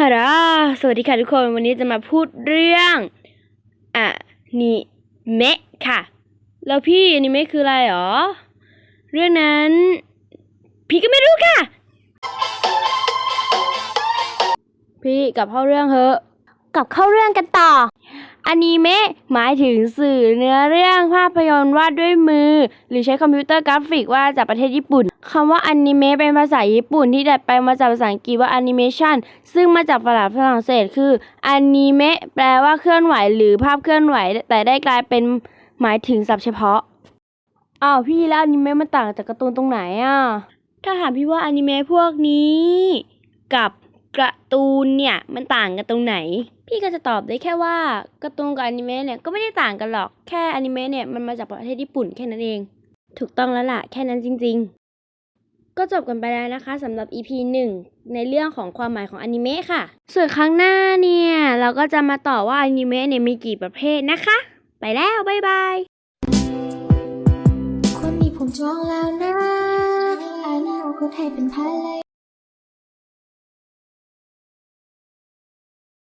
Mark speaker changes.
Speaker 1: ฮัลโหลสวัสดีค่ะทุกคน วันนี้จะมาพูดเรื่องอะนิเมะค่ะ แล้วพี่อนิเมะคืออะไรหรอ เรื่องนั้น พี่ก็ไม่รู้ค่ะ พี่กลับเข้าเรื่องเถอะ กลับเข้าเรื่องกันต่อ อนิเมะหมายถึงสื่อเนื้อเรื่องภาพยนตร์วาดด้วยมือ หรือใช้คอมพิวเตอร์กราฟิกวาดจากประเทศญี่ปุ่นคำว่าอนิเมะเป็นภาษาญี่ปุ่นที่ดัดแปลงมาจากภาษาอังกฤษว่าแอนิเมชันซึ่งมาจากภาษาฝรั่งเศสคืออนิเมะแปลว่าเคลื่อนไหวหรือภาพเคลื่อนไหว แต่ได้กลายเป็นหมายถึงศัพท์เฉพาะอ้าวพี่แล้วอนิเมะมันต่างจากการ์ตูนตรงไหนอะถ้าถามพี่ว่าอนิเมะพวกนี้ กับ การ์ตูนเนี่ยมันต่างกันตรงไหน พี่ก็จะตอบได้แค่ว่าการ์ตูนกับอนิเมะเนี่ยก็ไม่ได้ต่างกันหรอกแค่อนิเมะเนี่ยมันมาจากประเทศญี่ปุ่นแค่นั้นเอง ถูกต้องแล้วล่ะแค่นั้นจริง ๆ ก็จบกันไปแล้วนะคะสำหรับ EP 1 ในเรื่องของความหมายของอนิเมะค่ะ ส่วนครั้งหน้าเนี่ยเราก็จะมาต่อว่าอนิเมะเนี่ยมีกี่ประเภทนะคะ ไปแล้วบ๊ายบาย
Speaker 2: คนนี้ผมจองแล้วนะอันเอาคนให้เป็นภรร